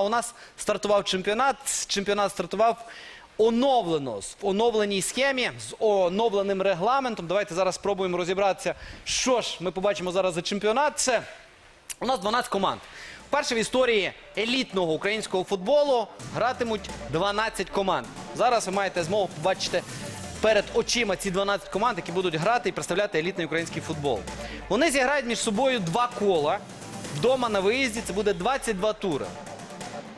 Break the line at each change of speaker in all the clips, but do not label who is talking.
У нас стартував чемпіонат. Чемпіонат стартував оновлено в оновленій схемі з оновленим регламентом. Давайте зараз спробуємо розібратися, що ж ми побачимо зараз за чемпіонат. Це у нас 12 команд. Вперше в історії елітного українського футболу гратимуть 12 команд. Зараз ви маєте змогу побачити перед очима ці 12 команд, які будуть грати і представляти елітний український футбол. Вони зіграють між собою два кола. Вдома на виїзді це буде 22 тури.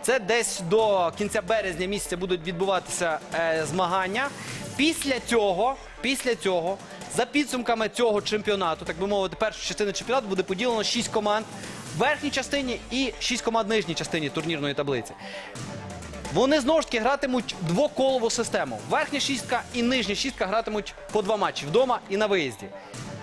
Це десь до кінця березня місяця будуть відбуватися е, змагання. Після цього, після цього, за підсумками цього чемпіонату, так би мовити, першу частину чемпіонату буде поділено 6 команд в верхній частині і 6 команд в нижній частині турнірної таблиці. Вони знову ж таки гратимуть двоколову систему. Верхня шістка і нижня шістка гратимуть по два матчі вдома і на виїзді.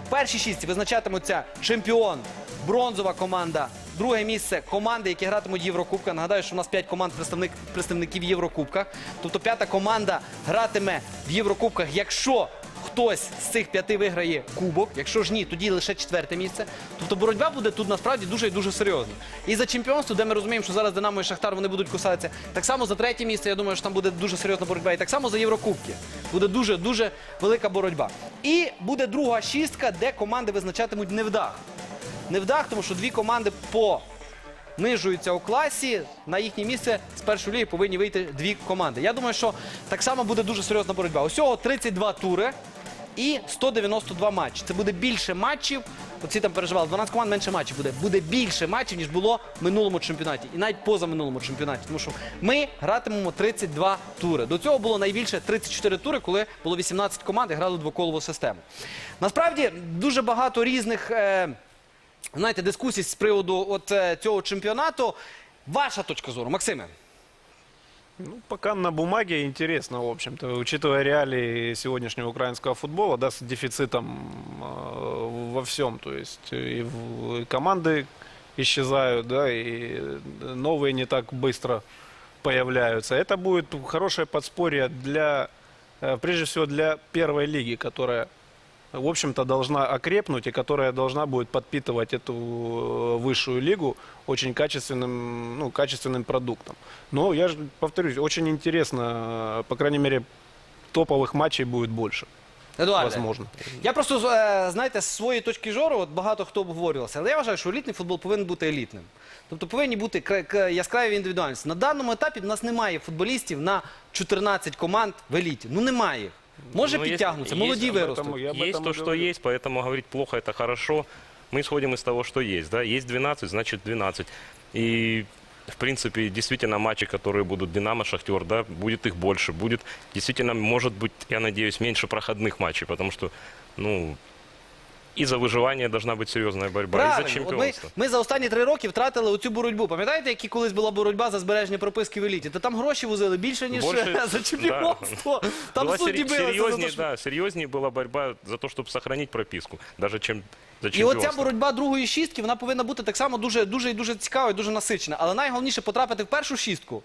В першій шістці визначатимуться чемпіон, бронзова команда. Друге місце команди, які гратимуть Єврокубка. Нагадаю, що у нас 5 команд представник, представників Єврокубках. Тобто п'ята команда гратиме в Єврокубках, якщо хтось з цих п'яти виграє кубок. Якщо ж ні, тоді лише четверте місце. Тобто боротьба буде тут насправді дуже і дуже серйозна. І за чемпіонство, де ми розуміємо, що зараз Динамо і Шахтар вони будуть кусатися. Так само за третє місце, я думаю, що там буде дуже серйозна боротьба. І так само за Єврокубки. Буде дуже дуже велика боротьба. І буде друга шістка, де команди визначатимуть невдах. Невдах, тому що дві команди по Нижуються у класі. На їхнє місце з першої ліги повинні вийти дві команди. Я думаю, що так само буде дуже серйозна боротьба. Усього 32 тури і 192 матчі. Це буде більше матчів. Оці там переживали. 12 команд менше матчів буде. Буде більше матчів, ніж було в минулому чемпіонаті. І навіть поза минулому чемпіонаті. Тому що ми гратимемо 32 тури. До цього було найбільше 34 тури, коли було 18 команд і грали двоколову систему. Насправді дуже багато різних. Е, знаєте, дискусій з приводу от, е, цього чемпіонату. Ваша точка зору, Максиме.
Ну, пока на бумаге интересно, в общем-то, учитывая реалии сегодняшнего украинского футбола, да, с дефицитом э, во всем, то есть и, в- и команды исчезают, да, и новые не так быстро появляются. Это будет хорошее подспорье для, э, прежде всего, для первой лиги, которая в общем-то, должна окрепнуть и которая должна будет подпитывать эту э, высшую лигу очень качественным, ну, качественным продуктом. Но я же повторюсь, очень интересно, э, по крайней мере, топовых матчей будет больше.
Едуарде,
Возможно.
я просто, е, знаєте, з своєї точки зору, от багато хто обговорювався, але я вважаю, що елітний футбол повинен бути елітним. Тобто повинні бути кра- к- яскраві індивідуальності. На даному етапі в нас немає футболістів на 14 команд в еліті. Ну немає їх. Може
Ну, есть-
підтягнуться,
есть
молоді
об
виростуть.
этом я об
есть
этом
то,
и
что
говорю.
есть, поэтому говорить плохо это хорошо. Мы исходим из того, что есть. Да? Есть 12, значит 12. И в принципе, действительно, матчи, которые будут Динамо, Шахтер, да, будет их больше. Будет действительно, может быть, я надеюсь, меньше проходных матчей, потому что, ну, и за выживание должна быть серьезная борьба, и за
Правильно. От ми,
чемпионство.
ми за останні три роки втратили оцю боротьбу. Пам'ятаєте, які колись була боротьба за збереження прописки в еліті? Та там гроші возили більше, ніж
Больше,
за чемпіонство. Там
Была
судді
сери-
билися за те,
серьезнее,
що...
да, серьезнее была борьба за то, чтобы сохранить прописку, даже чем за
І
чемпионство.
оця боротьба другої шістки, вона повинна бути так само дуже, дуже і дуже цікавою, дуже насичена. Але найголовніше потрапити в першу шістку.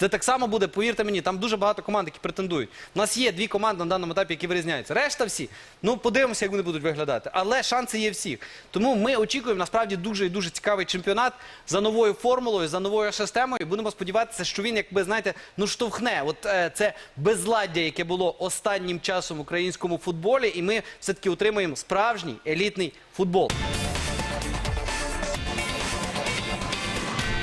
Це так само буде, повірте мені, там дуже багато команд, які претендують. У нас є дві команди на даному етапі, які вирізняються. Решта всі, ну подивимося, як вони будуть виглядати. Але шанси є всіх. Тому ми очікуємо насправді дуже і дуже цікавий чемпіонат за новою формулою, за новою системою. Будемо сподіватися, що він, якби знаєте, ну штовхне. От е, це безладдя, яке було останнім часом в українському футболі, і ми все-таки отримаємо справжній елітний футбол.